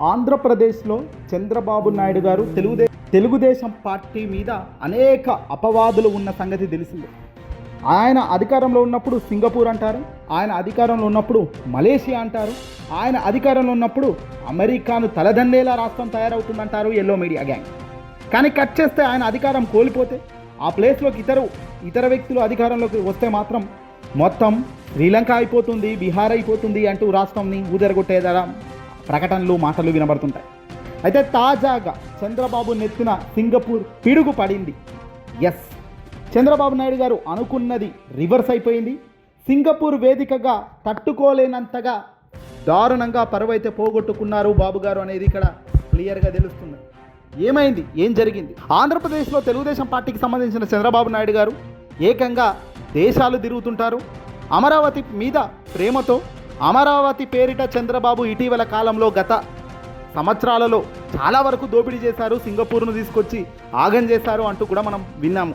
ఆంధ్రప్రదేశ్లో చంద్రబాబు నాయుడు గారు తెలుగుదే తెలుగుదేశం పార్టీ మీద అనేక అపవాదులు ఉన్న సంగతి తెలిసిందే. ఆయన అధికారంలో ఉన్నప్పుడు సింగపూర్ అంటారు ఆయన అధికారంలో ఉన్నప్పుడు మలేషియా అంటారు ఆయన అధికారంలో ఉన్నప్పుడు అమెరికాను తలదండేలా రాష్ట్రం తయారవుతుందంటారు ఎల్లో మీడియా గ్యాంగ్ కానీ కట్ చేస్తే ఆయన అధికారం కోల్పోతే ఆ ప్లేస్లోకి ఇతరు ఇతర వ్యక్తులు అధికారంలోకి వస్తే మాత్రం మొత్తం శ్రీలంక అయిపోతుంది బీహార్ అయిపోతుంది అంటూ రాష్ట్రంని ఊదరగొట్టేదరా ప్రకటనలు మాటలు వినబడుతుంటాయి. అయితే తాజాగా చంద్రబాబు నెత్తిన సింగపూర్ పిడుగు పడింది. ఎస్ చంద్రబాబు నాయుడు గారు అనుకున్నది రివర్స్ అయిపోయింది. సింగపూర్ వేదికగా తట్టుకోలేనంతగా దారుణంగా పరువైతే పోగొట్టుకున్నారు బాబు గారు అనేది ఇక్కడ క్లియర్గా తెలుస్తుంది. ఏమైంది? ఏం జరిగింది? ఆంధ్రప్రదేశ్లో తెలుగుదేశం పార్టీకి సంబంధించిన చంద్రబాబు నాయుడు గారు ఏకంగా దేశాలు తిరుగుతుంటారు. అమరావతి మీద ప్రేమతో అమరావతి పేరిట చంద్రబాబు ఇటీవల కాలంలో గత సంవత్సరాలలో చాలా వరకు దోపిడీ చేశారు సింగపూర్ను తీసుకొచ్చి ఆగం చేశారు అంటూ కూడా మనం విన్నాము.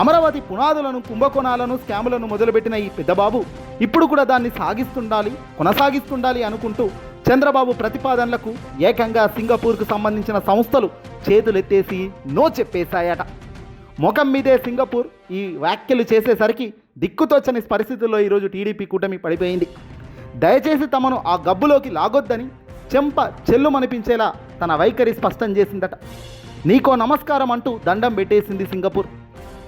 అమరావతి పునాదులను కుంభకోణాలను స్కాములను మొదలుపెట్టిన ఈ పెద్దబాబు ఇప్పుడు కూడా దాన్ని సాగిస్తుండాలి కొనసాగిస్తుండాలి అనుకుంటూ చంద్రబాబు ప్రతిపాదనలకు ఏకంగా సింగపూర్కు సంబంధించిన సంస్థలు చేతులెత్తేసి నో చెప్పేశాయట. ముఖం మీదే సింగపూర్ ఈ వ్యాఖ్యలు చేసేసరికి దిక్కుతోచని పరిస్థితుల్లో ఈరోజు టీడీపీ కూటమి పడిపోయింది. దయచేసి తమను ఆ గబ్బులోకి లాగొద్దని చెంప చెల్లుమనిపించేలా తన వైఖరి స్పష్టం చేసిందట. నీకో నమస్కారం అంటూ దండం పెట్టేసింది సింగపూర్.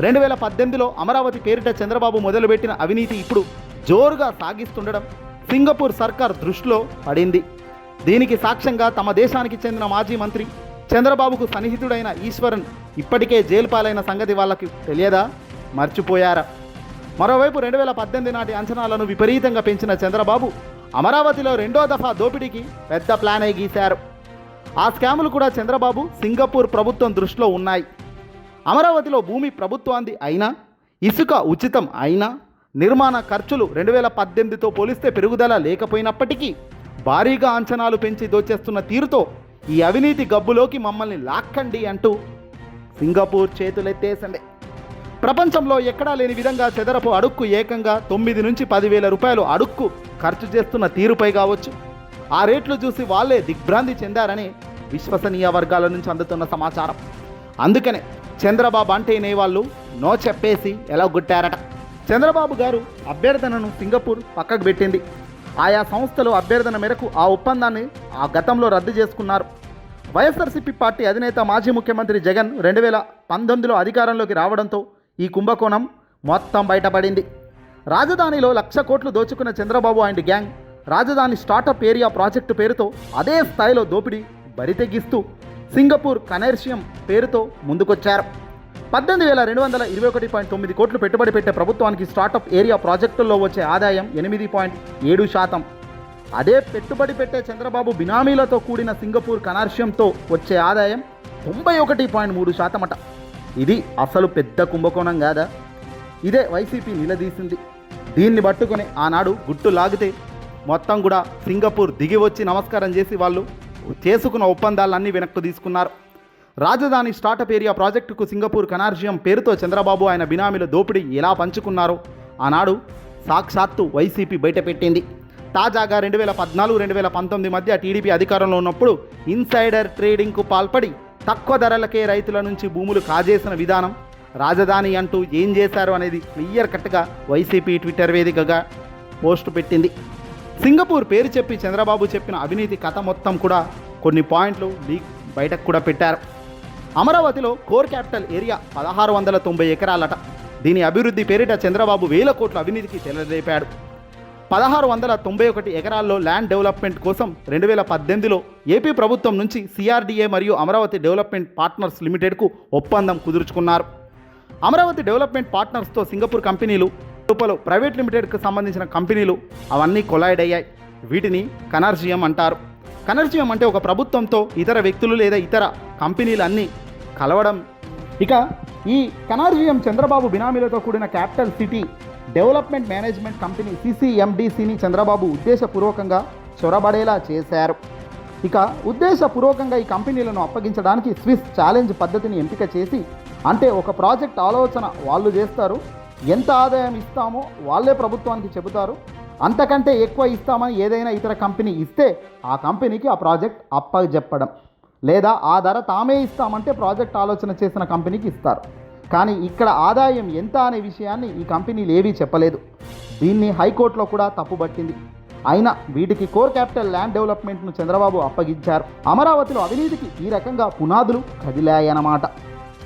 రెండు వేల పద్దెనిమిదిలో అమరావతి పేరిట చంద్రబాబు మొదలుపెట్టిన అవినీతి ఇప్పుడు జోరుగా సాగిస్తుండడం సింగపూర్ సర్కార్ దృష్టిలో పడింది. దీనికి సాక్ష్యంగా తమ దేశానికి చెందిన మాజీ మంత్రి చంద్రబాబుకు సన్నిహితుడైన ఈశ్వరన్ ఇప్పటికే జైలు పాలైన సంగతి వాళ్ళకి తెలియదా? మర్చిపోయారా? మరోవైపు రెండు వేల పద్దెనిమిది నాటి అంచనాలను విపరీతంగా పెంచిన చంద్రబాబు అమరావతిలో రెండో దఫా దోపిడీకి పెద్ద ప్లాన్ అయి గీశారు. ఆ స్కాములు కూడా చంద్రబాబు సింగపూర్ ప్రభుత్వం దృష్టిలో ఉన్నాయి. అమరావతిలో భూమి ప్రభుత్వాంది అయినా ఇసుక ఉచితం అయినా నిర్మాణ ఖర్చులు రెండు వేల పద్దెనిమిదితో పోలిస్తే పెరుగుదల లేకపోయినప్పటికీ భారీగా అంచనాలు పెంచి దోచేస్తున్న తీరుతో ఈ అవినీతి గబ్బులోకి మమ్మల్ని లాక్కండి అంటూ సింగపూర్ చేతులెత్తేసండే ప్రపంచంలో ఎక్కడా లేని విధంగా చెదరపు అడుక్కు ఏకంగా తొమ్మిది నుంచి పదివేల రూపాయలు అడుక్కు ఖర్చు చేస్తున్న తీరుపై కావచ్చు. ఆ రేట్లు చూసి వాళ్ళే దిగ్భ్రాంతి చెందారని విశ్వసనీయ వర్గాల నుంచి అందుతున్న సమాచారం. అందుకనే చంద్రబాబు అంటేనే వాళ్ళు నో చెప్పేసి ఎలా గుట్టారట. చంద్రబాబు గారు అభ్యర్థనను సింగపూర్ పక్కకు పెట్టింది. ఆయా సంస్థలు అభ్యర్థన మేరకు ఆ ఒప్పందాన్ని ఆ గతంలో రద్దు చేసుకున్నారు. వైఎస్ఆర్సీపీ పార్టీ అధినేత మాజీ ముఖ్యమంత్రి జగన్ రెండు వేల పంతొమ్మిదిలో అధికారంలోకి రావడంతో ఈ కుంభకోణం మొత్తం బయటపడింది. రాజధానిలో లక్ష కోట్లు దోచుకున్న చంద్రబాబు అండ్ గ్యాంగ్ రాజధాని స్టార్టప్ ఏరియా ప్రాజెక్టు పేరుతో అదే స్థాయిలో దోపిడీ బరితెగిస్తూ సింగపూర్ కనర్షియం పేరుతో ముందుకొచ్చారు. పద్దెనిమిది వేల రెండు వందల ఇరవై ఒకటి పాయింట్ తొమ్మిది కోట్లు పెట్టుబడి పెట్టే ప్రభుత్వానికి స్టార్టప్ ఏరియా ప్రాజెక్టుల్లో వచ్చే ఆదాయం ఎనిమిది పాయింట్ ఏడు శాతం. అదే పెట్టుబడి పెట్టే చంద్రబాబు బినామీలతో కూడిన సింగపూర్ కనార్షియంతో వచ్చే ఆదాయం తొంభై ఒకటి పాయింట్ మూడు శాతం అట ఇది అసలు పెద్ద కుంభకోణం కాదా? ఇదే వైసీపీ నిలదీసింది. దీన్ని పట్టుకొని ఆనాడు గుట్టు లాగితే మొత్తం కూడా సింగపూర్ దిగి వచ్చి నమస్కారం చేసి వాళ్ళు చేసుకున్న ఒప్పందాలన్నీ వెనక్కు తీసుకున్నారు. రాజధాని స్టార్టప్ ఏరియా ప్రాజెక్టుకు సింగపూర్ కనార్జియం పేరుతో చంద్రబాబు ఆయన బినామీల దోపిడీ ఎలా పంచుకున్నారో ఆనాడు సాక్షాత్తు వైసీపీ బయటపెట్టింది. తాజాగా రెండు వేల పద్నాలుగు రెండు వేల పంతొమ్మిది మధ్య టీడీపీ అధికారంలో ఉన్నప్పుడు ఇన్సైడర్ ట్రేడింగ్కు పాల్పడి తక్కువ ధరలకే రైతుల నుంచి భూములు కాజేసిన విధానం రాజధాని అంటూ ఏం చేశారు అనేది క్లియర్ కట్గా వైసీపీ ట్విట్టర్ వేదికగా పోస్టు పెట్టింది. సింగపూర్ పేరు చెప్పి చంద్రబాబు చెప్పిన అవినీతి కథ మొత్తం కూడా కొన్ని పాయింట్లు లీక్ బయటకు కూడా పెట్టారు. అమరావతిలో కోర్ క్యాపిటల్ ఏరియా పదహారు వందల తొంభై ఎకరాలట. దీని అభివృద్ధి పేరిట చంద్రబాబు వేల కోట్ల అవినీతికి తెలలేపాడు పదహారు వందల తొంభై ఒకటి ఎకరాల్లో ల్యాండ్ డెవలప్మెంట్ కోసం రెండు వేల పద్దెనిమిదిలో ఏపీ ప్రభుత్వం నుంచి సిఆర్డీఏ మరియు అమరావతి డెవలప్మెంట్ పార్ట్నర్స్ లిమిటెడ్కు ఒప్పందం కుదుర్చుకున్నారు. అమరావతి డెవలప్మెంట్ పార్ట్నర్స్తో సింగపూర్ కంపెనీలు రూపలు ప్రైవేట్ లిమిటెడ్కు సంబంధించిన కంపెనీలు అవన్నీ కొలాయిడ్ అయ్యాయి వీటిని కనర్జియం అంటారు. కనర్జియం అంటే ఒక ప్రభుత్వంతో ఇతర వ్యక్తులు లేదా ఇతర కంపెనీలు అన్నీ కలవడం. ఇక ఈ కనార్జియం చంద్రబాబు బినామీలతో కూడిన capital city development management company సిసిఎండిసిని Chandrababu ఉద్దేశపూర్వకంగా చొరబడేలా చేశారు. ఇక ఉద్దేశపూర్వకంగా ఈ కంపెనీలను అప్పగించడానికి స్విస్ ఛాలెంజ్ పద్ధతిని ఎంపిక చేసి అంటే ఒక ప్రాజెక్ట్ ఆలోచన వాళ్ళు చేస్తారు. ఎంత ఆదాయం ఇస్తామో వాళ్ళే ప్రభుత్వానికి చెబుతారు. అంతకంటే ఎక్కువ ఇస్తామని ఏదైనా ఇతర కంపెనీ ఇస్తే ఆ కంపెనీకి ఆ ప్రాజెక్ట్ అప్పచెప్పడం లేదా ఆ ధర తామే ఇస్తామంటే ప్రాజెక్ట్ ఆలోచన చేసిన కంపెనీకి ఇస్తారు. కానీ ఇక్కడ ఆదాయం ఎంత అనే విషయాన్ని ఈ కంపెనీలు ఏవీ చెప్పలేదు. దీన్ని హైకోర్టులో కూడా తప్పుబట్టింది అయినా వీటికి కోర్ క్యాపిటల్ ల్యాండ్ డెవలప్మెంట్ను చంద్రబాబు అప్పగించారు. అమరావతిలో అవినీతికి ఈ రకంగా పునాదులు కదిలాయన్నమాట.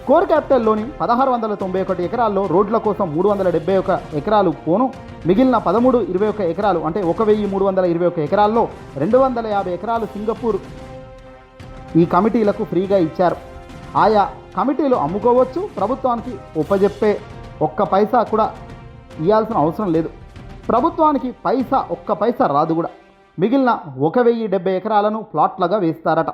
కోర్ క్యాపిటల్లోని పదహారు వందల తొంభై ఒకటి ఎకరాల్లో రోడ్ల కోసం మూడు వందల డెబ్బై ఒక ఎకరాలు పోను. మిగిలిన పదమూడు ఇరవై ఒక ఎకరాలు అంటే ఒక వెయ్యి మూడు వందల ఇరవై ఒక ఎకరాల్లో రెండు వందల యాభై ఎకరాలు సింగపూర్ ఈ కమిటీలకు ఫ్రీగా ఇచ్చారు. ఆయా కమిటీలు అమ్ముకోవచ్చు ప్రభుత్వానికి ఉపజెప్పే ఒక్క పైసా కూడా ఇవ్వాల్సిన అవసరం లేదు. ప్రభుత్వానికి పైసా ఒక్క పైసా రాదు కూడా. మిగిలిన ఒక వెయ్యి డెబ్బై ఎకరాలను ప్లాట్లుగా వేస్తారట.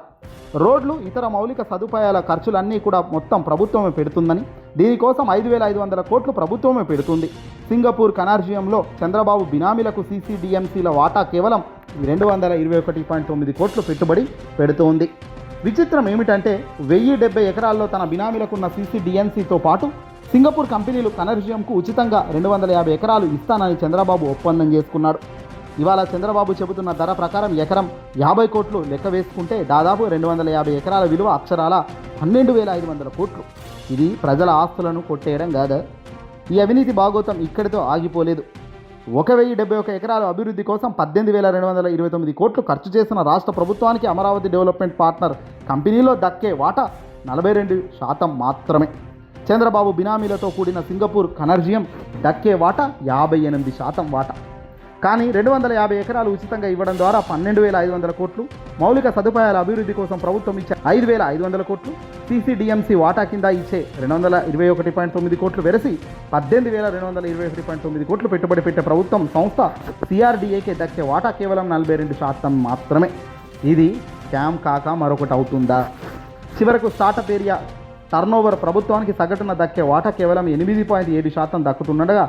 రోడ్లు ఇతర మౌలిక సదుపాయాల ఖర్చులన్నీ కూడా మొత్తం ప్రభుత్వమే పెడుతుందని దీనికోసం ఐదు వేల ఐదు వందల కోట్లు ప్రభుత్వమే పెడుతుంది. సింగపూర్ కనార్జియంలో చంద్రబాబు బినామీలకు సీసీడీఎంసీల వాటా కేవలం రెండు వందల ఇరవై ఒకటి పాయింట్ తొమ్మిది కోట్లు పెట్టుబడి పెడుతోంది. విచిత్రం ఏమిటంటే వెయ్యి డెబ్బై ఎకరాల్లో తన బినామీలకున్న సీసీడీఎన్సీతో పాటు సింగపూర్ కంపెనీలు కనర్జియంకు ఉచితంగా రెండు వందల యాభై ఎకరాలు ఇస్తానని చంద్రబాబు ఒప్పందం చేసుకున్నాడు. ఇవాళ చంద్రబాబు చెబుతున్న ధర ప్రకారం ఎకరం యాభై కోట్లు లెక్క వేసుకుంటే దాదాపు రెండు వందల యాభై ఎకరాల విలువ అక్షరాల పన్నెండు వేల ఐదు వందల కోట్లు. ఇది ప్రజల ఆస్తులను కొట్టేయడం కాదా. ఈ అవినీతి భాగోతం ఇక్కడితో ఆగిపోలేదు. ఒక వెయ్యి డెబ్బై ఒక ఎకరాల అభివృద్ధి కోసం పద్దెనిమిది వేల రెండు వందల ఇరవై తొమ్మిది కోట్లు ఖర్చు చేసిన రాష్ట్ర ప్రభుత్వానికి అమరావతి డెవలప్మెంట్ పార్ట్నర్ కంపెనీలో దక్కే వాటా నలభై రెండు శాతం మాత్రమే. చంద్రబాబు బినామీలతో కూడిన సింగపూర్ కనర్జియం దక్కే వాటా యాభై ఎనిమిది శాతం వాటా. కానీ రెండు వందల యాభై ఎకరాలు ఉచితంగా ఇవ్వడం ద్వారా పన్నెండు వేల ఐదు వందల కోట్లు మౌలిక సదుపాయాల అభివృద్ధి కోసం ప్రభుత్వం ఇచ్చే ఐదు వేల ఐదు వందల కోట్లు సీసీడీఎంసీ వాటా కింద ఇచ్చే రెండు వందల ఇరవై ఒకటి పాయింట్ తొమ్మిది కోట్లు వెరసి పద్దెనిమిది వేల రెండు వందల ఇరవై ఒకటి పాయింట్ తొమ్మిది కోట్లు పెట్టుబడి పెట్టే ప్రభుత్వం సంస్థ సిఆర్డీఏకే దక్కే వాటా కేవలం నలభై రెండు శాతం మాత్రమే. ఇది స్కామ్ కాక మరొకటి అవుతుందా? చివరకు స్టార్టప్ ఏరియా టర్నోవర్ ప్రభుత్వానికి సగటున దక్కే వాటా కేవలం ఎనిమిది పాయింట్ ఏడు శాతం దక్కుతుండగా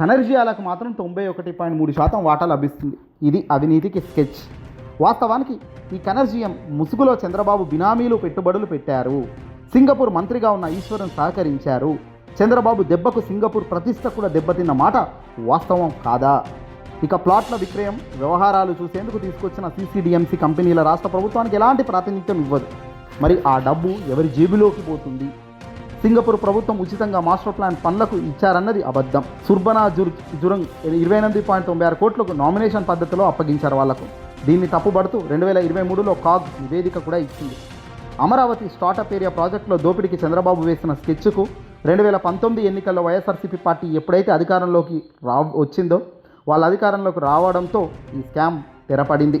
కనర్జియాలకు మాత్రం తొంభై ఒకటి పాయింట్ మూడు శాతం వాటా లభిస్తుంది. ఇది అవినీతికి స్కెచ్ వాస్తవానికి ఈ కనర్జియం ముసుగులో చంద్రబాబు బినామీలు పెట్టుబడులు పెట్టారు. సింగపూర్ మంత్రిగా ఉన్న ఈశ్వరన్ సహకరించారు. చంద్రబాబు దెబ్బకు సింగపూర్ ప్రతిష్ట కూడా దెబ్బతిన్న మాట వాస్తవం కాదా? ఇక ప్లాట్ల విక్రయం వ్యవహారాలు చూసేందుకు తీసుకొచ్చిన సీసీడీఎంసీ కంపెనీల రాష్ట్ర ప్రభుత్వానికి ఎలాంటి ప్రాతినిధ్యం ఇవ్వదు. మరి ఆ డబ్బు ఎవరి జేబులోకి పోతుంది? సింగపూర్ ప్రభుత్వం ఉచితంగా మాస్టర్ ప్లాన్ పనులకు ఇచ్చారన్నది అబద్ధం. సుర్బనా జుర్ జురంగ్ ఇరవై ఎనిమిది పాయింట్ తొంభై ఆరు కోట్లకు నామినేషన్ పద్ధతిలో అప్పగించారు వాళ్ళకు. దీన్ని తప్పుబడుతూ రెండు వేల ఇరవై మూడులో కాగ్ నివేదిక కూడా ఇచ్చింది. అమరావతి స్టార్టప్ ఏరియా ప్రాజెక్టులో దోపిడీకి చంద్రబాబు వేసిన స్కెచ్కు రెండు వేల పంతొమ్మిది ఎన్నికల్లో వైఎస్ఆర్సీపీ పార్టీ ఎప్పుడైతే అధికారంలోకి రా వచ్చిందో వాళ్ళ అధికారంలోకి రావడంతో ఈ స్కామ్ తెరపడింది.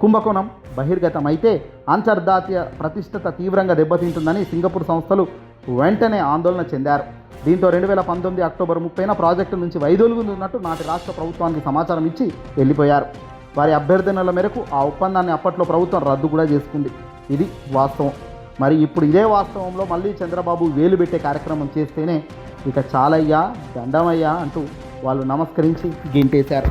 కుంభకోణం బహిర్గతమైతే అంతర్జాతీయ ప్రతిష్టత తీవ్రంగా దెబ్బతింటుందని సింగపూర్ సంస్థలు వెంటనే ఆందోళన చెందారు. దీంతో రెండు వేల పంతొమ్మిది అక్టోబర్ ముప్పైన ప్రాజెక్టు నుంచి వైదొలుగుతున్నట్టు నాటి రాష్ట్ర ప్రభుత్వానికి సమాచారం ఇచ్చి వెళ్ళిపోయారు. వారి అభ్యర్థనల మేరకు ఆ ఒప్పందాన్ని అప్పట్లో ప్రభుత్వం రద్దు కూడా చేసుకుంది. ఇది వాస్తవం. మరి ఇప్పుడు ఇదే వాస్తవంలో మళ్ళీ చంద్రబాబు వేలు పెట్టే కార్యక్రమం చేస్తేనే ఇక చాలయ్యా దండమయ్యా అంటూ వాళ్ళు నమస్కరించి గెంటేశారు.